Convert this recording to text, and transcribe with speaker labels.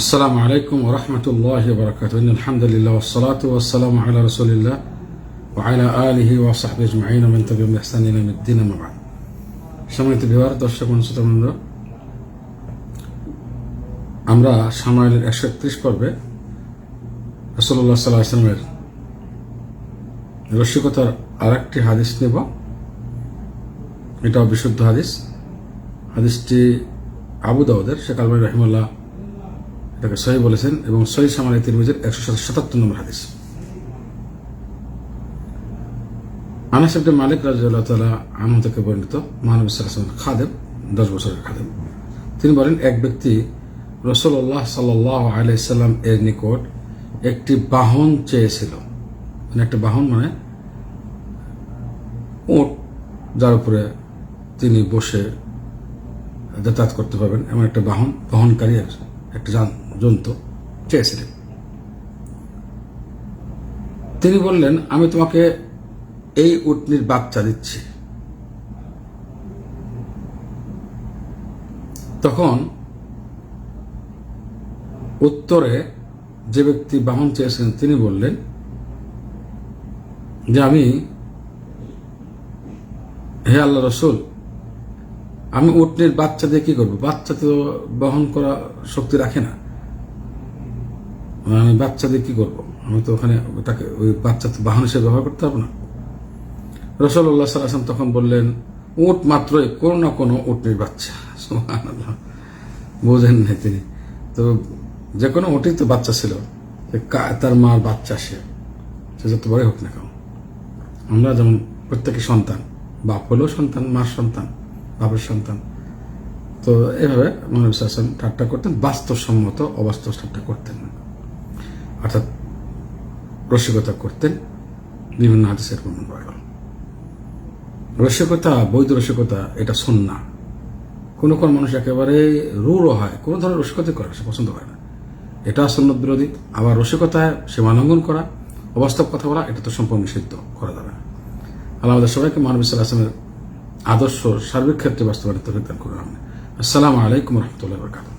Speaker 1: আসসালামু আলাইকুম রহমতুল্লাহ বরকাত আলহামদুলিল্লাহ ওসলাত ওসালাম আল্লাহ রসুলিল্লাহ ওয়াইলা আলহি ওয়াসাহবিজ মাইন মেহসানিদ্দিন মাবাদ দর্শক মনসুতবৃন্দ আমরা সামাইলের একশো একত্রিশ পর্বে রসল্লা সাল্লাহ ইসলামের রসিকতার আরেকটি হাদিস নেব। এটাও বিশুদ্ধ হাদিস। হাদিসটি আবু দাউদের, শেখ আলমাই রহিমাল্লাহ এটাকে সহি বলেছেন এবং সহি সামানি তিরমিজের একশো সাতাত্তর নম্বর হাদিস। আনাস মালিক রাজিয়াল্লাহ তাআলা আনহু থেকে বর্ণিত মহানবী সাল্লাল্লাহু খাদেম, দশ বছরের খাদেম। তিনি বলেন, এক ব্যক্তি রসল্লাহ সাল্লাহ আলাইসাল্লাম এর নিকট একটি বাহন চেয়েছিল। মানে একটা বাহন মানে উট যার উপরে তিনি বসে যাতায়াত করতে পারবেন। এমন একটা বাহন, বহনকারী একটা যান- জন্তু। চেয়েছিলেন তিনি বললেন, আমি তোমাকে এই উটনির বাচ্চা দিচ্ছি। তখন উত্তরে যে ব্যক্তি বাহন চেয়েছেন, তিনি বললেন, যে আমি, হে আল্লাহ রসুল, আমি উটনির বাচ্চা দিয়ে কি করব? বাচ্চা তো বহন করা শক্তি রাখে না। আমি বাচ্চা দিয়ে কি করব? আমি তো ওখানে তাকে ওই বাচ্চা তো বাহন হিসেবে ব্যবহার করতে পারব না। রসল্লাহ সাল্লাম তখন বললেন, উট মাত্রই কোনো না কোনো উটনির বাচ্চা। বোঝেন নাই তিনি। তো যে কোনো উঠেই তো বাচ্চা ছিল। তার মার বাচ্চা সে। সে যত বড়ই হোক না কেন। আমরা যেমন প্রত্যেকে সন্তান, বাপ হলেও সন্তান, মার সন্তান, বাপের সন্তান। তো এভাবে মহানবী ঠাট্টা করতেন, বাস্তবসম্মত, অবাস্তব ঠাট্টা করতেন না। অর্থাৎ রসিকতা করতেন বিভিন্ন হাদিসের বর্ণনা পাওয়া গেল রসিকতা, বৈধ রসিকতা, এটা সন্না কোন কোন মানুষ একেবারে রূঢ় হয়, কোনো ধরনের রসিকতা করে সে পছন্দ করে না। এটা সন্ন্যত বিরোধী, আবার রসিকতায় সীমালঙ্ঘন করা, অবাস্তব কথা বলা, এটা তো সম্পূর্ণ নিষিদ্ধ করা যাবে না। আল্লাহ আমাদের সবাইকে মানবী সাল্লাহামের আদর্শ, সার্বিক ক্ষেত্রে বাস্তবায়িত দান করুন আসসালামু আলাইকুম রহমতুল্লাহ বরকাত